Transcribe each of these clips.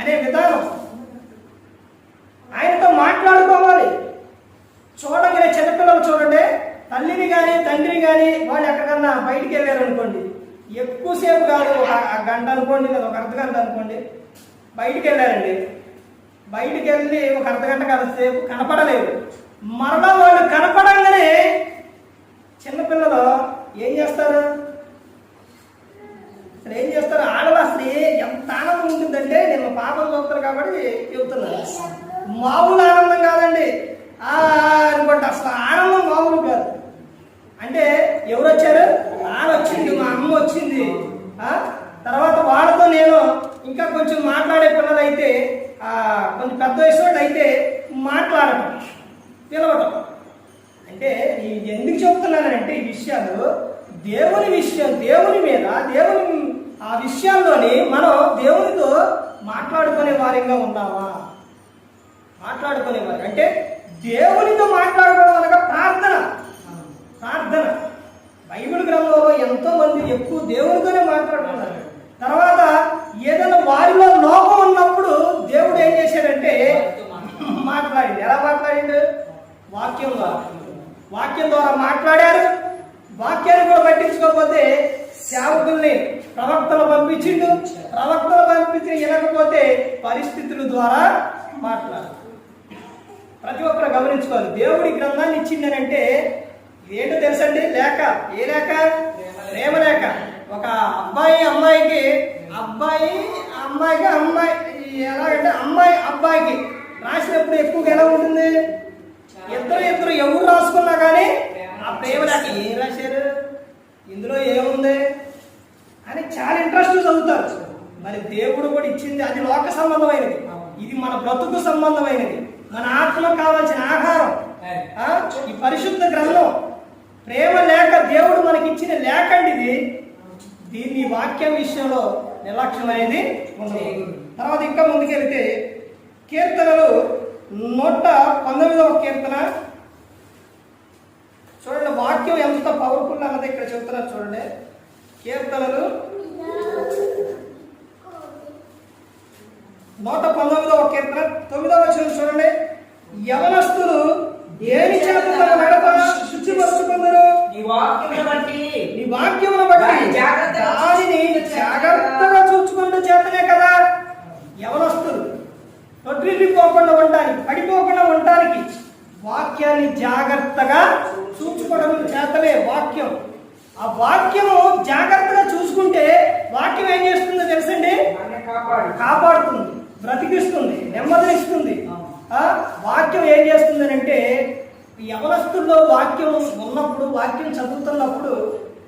అనే విధానం. ఆయనతో మాట్లాడుకోవాలి. చూడగానే చిన్నపిల్లలు చూడండి. తల్లిని కానీ తండ్రిని కానీ వాళ్ళు ఎక్కడికన్నా బయటికి వెళ్ళారు అనుకోండి ఎక్కువసేపు కాదు ఒక గంట అనుకోండి లేదా ఒక అర్ధగంట అనుకోండి బయటికి వెళ్ళారండి. బయటికి వెళ్ళి ఒక అర్ధగంట కాసేపు కనపడలేదు మరలా వాళ్ళు కనపడంగానే చిన్నపిల్లలు ఏం చేస్తారు అసలు ఏం చేస్తారు ఆడవాళ్ళు అసలు ఏ- ఎంత ఆనందం ఉంటుందంటే నేను మా పాపలు చూస్తాను కాబట్టి చెబుతున్నాను మామూలు ఆనందం కాదండి. అనుకుంటా. అసలు ఆనందం మామూలు కాదు. అంటే ఎవరు వచ్చారు నాన్న వచ్చింది మా అమ్మ వచ్చింది. తర్వాత వాళ్ళతో నేను ఇంకా కొంచెం మాట్లాడే పిల్లలు అయితే కొంచెం పెద్ద వయసు అయితే మాట్లాడటం పిలవటం. అంటే ఈ ఎందుకు చెప్తున్నానంటే ఈ విషయాలు దేవుని విషయం దేవుని మీద దేవుని ఆ విషయాల్లోని మనం దేవునితో మాట్లాడుకునే వారిగా ఉన్నామా మాట్లాడుకునేవారు. అంటే దేవునితో మాట్లాడుకోవడం అనగా ప్రార్థన. ప్రార్థన. బైబిల్ గ్రంథంలో ఎంతో మంది ఎక్కువ దేవునితోనే మాట్లాడుతున్నారు. తర్వాత ఏదైనా వారిలో లోపం ఉన్నప్పుడు దేవుడు ఏం చేశాడంటే మాట్లాడింది ఎలా మాట్లాడిండు? వాక్యం ద్వారా. వాక్యం ద్వారా మాట్లాడారు. వాక్యాన్ని కూడా పట్టించుకోకపోతే సేవకుల్ని ప్రవక్తలు పంపించిండు. ప్రవక్తలు పంపించి వినకపోతే పరిస్థితుల ద్వారా మాట్లాడారు. ప్రతి ఒక్కరు గమనించుకోవాలి. దేవుడి గ్రంథాన్ని ఇచ్చిందనంటే ఏంటో తెలుసండి? లేక ఏ లేక ప్రేమ లేక ఒక అబ్బాయి అమ్మాయికి అబ్బాయి అమ్మాయికి అమ్మాయి ఎలాగంటే అమ్మాయి అబ్బాయికి రాసినప్పుడు ఎక్కువగా ఎలా ఉంటుంది? ఇద్దరు ఇద్దరు ఎవరు రాసుకున్నా కానీ ఆ ప్రేమ లేక ఏం రాశారు? ఇందులో ఏముంది? అని చాలా ఇంట్రెస్ట్ చదువుతారు. మరి దేవుడు కూడా ఇచ్చింది అది లోక సంబంధమైనది. ఇది మన బ్రతుకు సంబంధమైనది. మన ఆత్మకు కావాల్సిన ఆహారం? ఈ పరిశుద్ధ గ్రంథం. ప్రేమ లేక దేవుడు మనకి ఇచ్చిన లేకండి ఇది దీన్ని వాక్యం విషయంలో నిర్లక్ష్యం అనేది ఉండదు తర్వాత ఇంకా ముందుకెళ్తే కీర్తనలు నూట పంతొమ్మిదవ కీర్తన. చూడండి వాక్యం ఎంత పవర్ఫుల్ అన్నది ఇక్కడ చెప్తున్నారు చూడండి. కీర్తనలు నూట పంతొమ్మిదవ కీర్తన తొమ్మిదవ వచనం చూడండి. యవనస్తులు దేని చేత తమ నడత శుచిపరుచుకుందరు నీ వాక్యమును బట్టి. నీ వాక్యమును బట్టి దాన్ని జాగ్రత్తగా చూసుకుంటూ చేతనే కదా. యవనస్తులు తొట్టిల్లిపోకుండా ఉండడానికి పడిపోకుండా ఉండడానికి వాక్యాన్ని జాగ్రత్తగా చూసుకోవడం చేతనే వాక్యం. ఆ వాక్యము జాగ్రత్తగా చూసుకుంటే వాక్యం ఏం చేస్తుందో తెలుసండి? కాపాడుతుంది. బ్రతికిస్తుంది నెమ్మదినిస్తుంది. వాక్యం ఏం చేస్తుంది అంటే యవనస్తుల్లో వాక్యం ఉన్నప్పుడు వాక్యం చదువుతున్నప్పుడు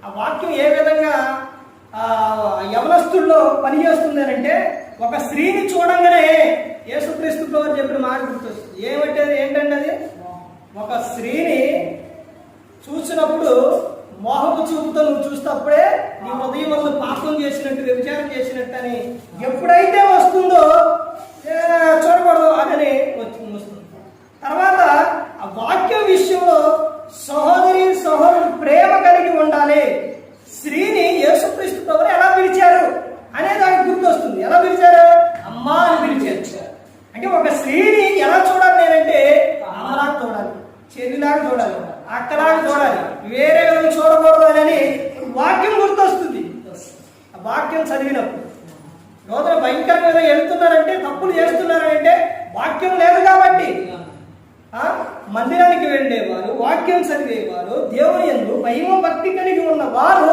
ఆ వాక్యం ఏ విధంగా యవనస్తుల్లో పనిచేస్తుంది అంటే ఒక స్త్రీని చూడంగానే యేసుక్రీస్తు ప్రభు చెప్పిన మాట గుర్తొస్తుంది. ఏమంటే ఏంటంటే అది? ఒక స్త్రీని చూసినప్పుడు మోహపు చూపుతో నువ్వు చూసినప్పుడే నీ హృదయం వల్ల పాపం చేసినట్టు వ్యభిచారం చేసినట్టు అని ఎప్పుడైతే వస్తుందో ఏ, చూడకూడదు అదని వచ్చి- వస్తుంది తర్వాత ఆ వాక్యం విషయంలో సహోదరి సహోదరు ప్రేమ కలిగి ఉండాలి. స్త్రీని యేసుక్రీస్తు ప్రభు ఎలా పిలిచారు అనే దానికి గుర్తొస్తుంది. ఎలా పిలిచారు? అమ్మా అని పిలిచారు. అంటే ఒక స్త్రీని ఎలా చూడాలి నేనంటే అమ్మలా చూడాలి చెల్లిలాగా చూడాలి అక్కలాగా చూడాలి వేరే విధంగా చూడకూడదు అని వాక్యం గుర్తొస్తుంది. ఆ వాక్యం చదివినప్పుడు రోజున భయంకరంగా వెళ్తున్నారంటే తప్పులు చేస్తున్నారంటే వాక్యం లేదు కాబట్టి మందిరానికి వెళ్ళేవారు వాక్యం చదివేవారు దేవుని ఎందు భక్తి కలిగి ఉన్న వారు.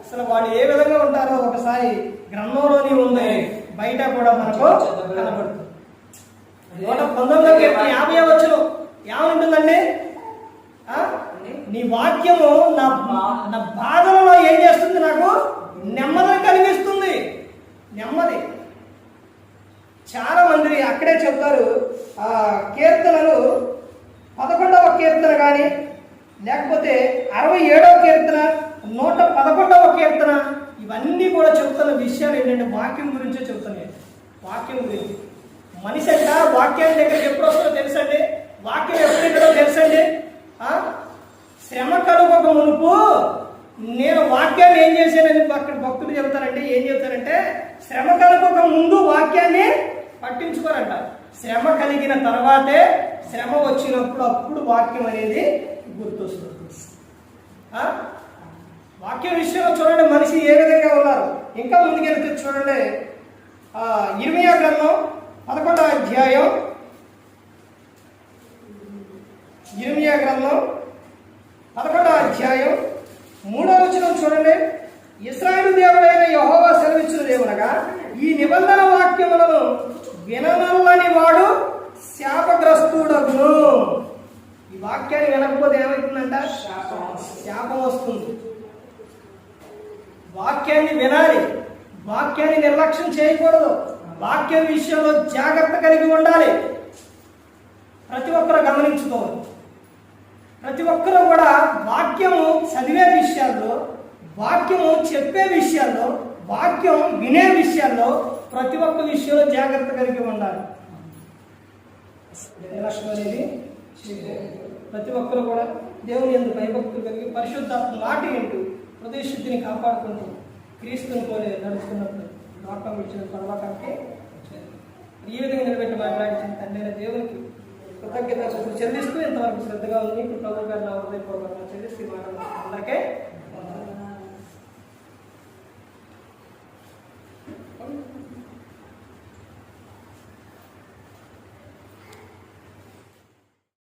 అసలు వాళ్ళు ఏ విధంగా ఉంటారో ఒకసారి గ్రంథంలోని ఉంది. బయట కూడా మనకు కనబడుతుంది. నూట పంతొమ్మిదో కీర్తన యాభై వచ్చును ఏముంటుందండి నీ వాక్యము నా నా బాధలలో ఏం చేస్తుంది నాకు? నెమ్మది కలిగిస్తుంది. నెమ్మది. చాలా అక్కడే చెప్తారు ఆ కీర్తనలు పదకొండవ కీర్తన కానీ లేకపోతే అరవై ఏడవ కీర్తన నూట పదకొండవ కీర్తన ఇవన్నీ కూడా చెప్తున్న విషయాలు ఏంటంటే వాక్యం గురించే చెప్తున్నాయి. వాక్యం గురించి. మనిషి అంట వాక్యాన్ని దగ్గరికి ఎప్పుడు వస్తుందో తెలుసండి? వాక్యం ఎప్పుడెక్కడో తెలుసండి? శ్రమ కలుగక మునుపు నేను వాక్యాన్ని ఏం చేశానని అక్కడ భక్తులు చెప్తారంటే ఏం చెబుతారంటే శ్రమ కలగక ముందు వాక్యాన్ని పట్టించుకోరంట. శ్రమ కలిగిన తర్వాతే శ్రమ వచ్చినప్పుడు అప్పుడు వాక్యం అనేది గుర్తొస్తుంది. వాక్యం విషయంలో చూడండి మనిషి ఏ విధంగా ఉన్నారు? ఇంకా ముందుకెళ్తే చూడండి. ఆ, గ్రంథం పదకొండవ అధ్యాయం. ఇర్మియా గ్రంథం పదకొండవ అధ్యాయం. మూడో వచనం చూడండి. ఇస్రాయిల్ దేవుడైన యహోవా సెలవిచ్చిన దేవునగా ఈ నిబంధన వాక్యములను విననల్లని వాడు శాపగ్రస్తుడగును. ఈ వాక్యాన్ని వినకపోతే ఏమవుతుందంట శాపం వస్తుంది. వాక్యాన్ని వినాలి. వాక్యాన్ని నిర్లక్ష్యం చేయకూడదు. వాక్యం విషయంలో జాగ్రత్త కలిగి ఉండాలి. ప్రతి ఒక్కరు గమనించుకోవాలి. ప్రతి ఒక్కరూ కూడా వాక్యము చదివే విషయాల్లో వాక్యము చెప్పే విషయాల్లో వినే విషయాల్లో ప్రతి ఒక్క విషయంలో జాగ్రత్త కలిగి ఉండాలి. లక్ష్యం అనేది? ప్రతి ఒక్కరు కూడా దేవుని ఎందుకు భయభక్తులు కలిగి పరిశుద్ధాత్మ మాట ఏంటూ హృదయ కాపాడుకుంటూ క్రీస్తుని పోలే నడుచుకున్నప్పుడు లోకం ఇచ్చిన పర్వకానికి ఈ విధంగా నిలబెట్టి మాట్లాడించిన తండ్రి దేవునికి కృతజ్ఞత చెల్లిస్తూ ఇంతవరకు శ్రద్ధగా ఉంది ఇప్పుడు ప్రభుత్వ గారు నా హృదయపూర్వకంగా చెల్లిస్తూ అందరికీ